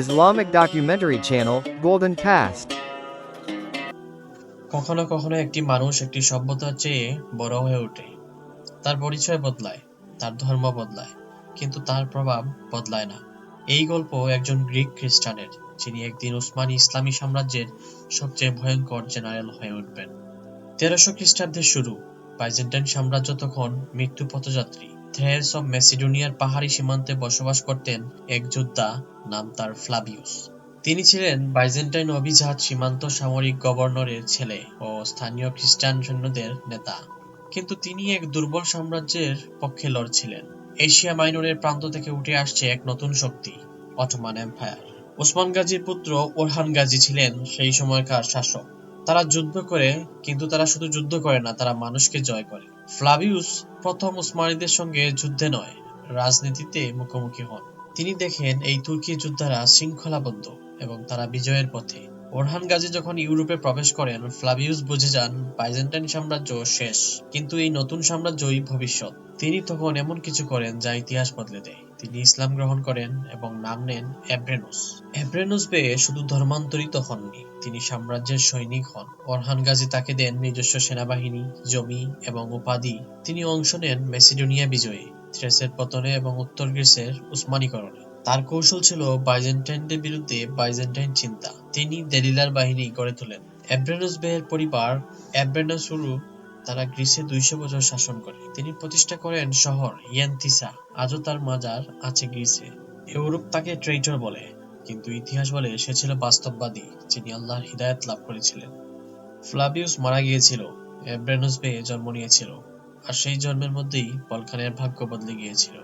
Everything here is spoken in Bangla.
Islamic documentary channel, Golden Cast. কখনো কখনো একটি মানুষ একটি সভ্যতার চেয়ে বড় হয়ে ওঠে। তার পরিচয় বদলায় তার ধর্ম বদলায় কিন্তু তার প্রভাব বদলায় না। এই গল্প একজন গ্রিক খ্রিস্টানের যিনি একদিন উসমানী ইসলামী সাম্রাজ্যের সবচেয়ে ভয়ঙ্কর জেনারেল হয়ে উঠবেন। তেরোশো খ্রিস্টাব্দের শুরু বাইজেন্টাইন সাম্রাজ্য তখন মৃত্যু পথযাত্রী। থ্রেস অব মেসিডোনিয়ার পাহাড়ি সীমান্তে বসবাস করতেন এক যোদ্ধা নাম তার ফ্লাভিউস। তিনি ছিলেন বাইজেন্টাইন অভিজাত সীমান্ত সামরিক গভর্নরের ছেলে ও স্থানীয় খ্রিস্টান সৈন্যদের নেতা। কিন্তু তিনি এক দুর্বল সাম্রাজ্যের পক্ষে লড়ছিলেন এশিয়া মাইনরের প্রান্ত থেকে উঠে আসছে এক নতুন শক্তি, অটোমান এম্পায়ার। ওসমান গাজীর পুত্র ওরহান গাজী ছিলেন সেই সময়কার শাসক। তারা যুদ্ধ করে, কিন্তু তারা শুধু যুদ্ধ করে না, তারা মানুষকে জয় করে। ফ্লাভিউস প্রথম উসমানীদের সঙ্গে যুদ্ধে নয়, রাজনীতিতে মুখোমুখি হন। তিনি দেখেন এই তুর্কি যোদ্ধারা শৃঙ্খলাবদ্ধ এবং তারা বিজয়ের পথে। ওরহান গাজী যখন ইউরোপে প্রবেশ করেন, ফ্লাভিউস বুঝে যান, বাইজেন্টাইন সাম্রাজ্য শেষ, কিন্তু এই নতুন সাম্রাজ্যই ভবিষ্যৎ। তিনি তখন এমন কিছু করেন যা ইতিহাস বদলে দেয়। তিনি ইসলাম গ্রহণ করেন এবং নাম নেন এব্রেনুস। এব্রেনুস বেয়ে শুধু ধর্মান্তরিত হননি, তিনি সাম্রাজ্যের সৈনিক হন। অরহান গাজী তাকে দেন নিজস্ব সেনাবাহিনী, জমি এবং উপাধি। তিনি অংশ নেন মেসিডোনিয়া বিজয়ে, থ্রেসের পতনে এবং উত্তর গ্রিসের উসমানীকরণে। তার কৌশল ছিল বাইজেন্টাইনদের বিরুদ্ধে বাইজেন্টাইন চিন্তা। তিনি দেলিলার বাহিনী গড়ে তোলেন। এব্রেনুস বেয়ের পরিবার এব্রেনাসুরু তারা গ্রিসে দুইশো বছর শাসন করে। তিনি প্রতিষ্ঠা করেন শহর ইয়ান্তিসা আজও তার মাজার আছে গ্রিসে। ইউরোপ তাকে ট্রেইটর বলে, কিন্তু ইতিহাস বলে সে ছিল বাস্তববাদী, যিনি আল্লাহর হিদায়ত লাভ করেছিলেন। ফ্লাভিউস মারা গিয়েছিল এব্রেনুস বে জন্ম নিয়েছিল, আর সেই জন্মের মধ্যেই বলকানের ভাগ্য বদলে গিয়েছিল।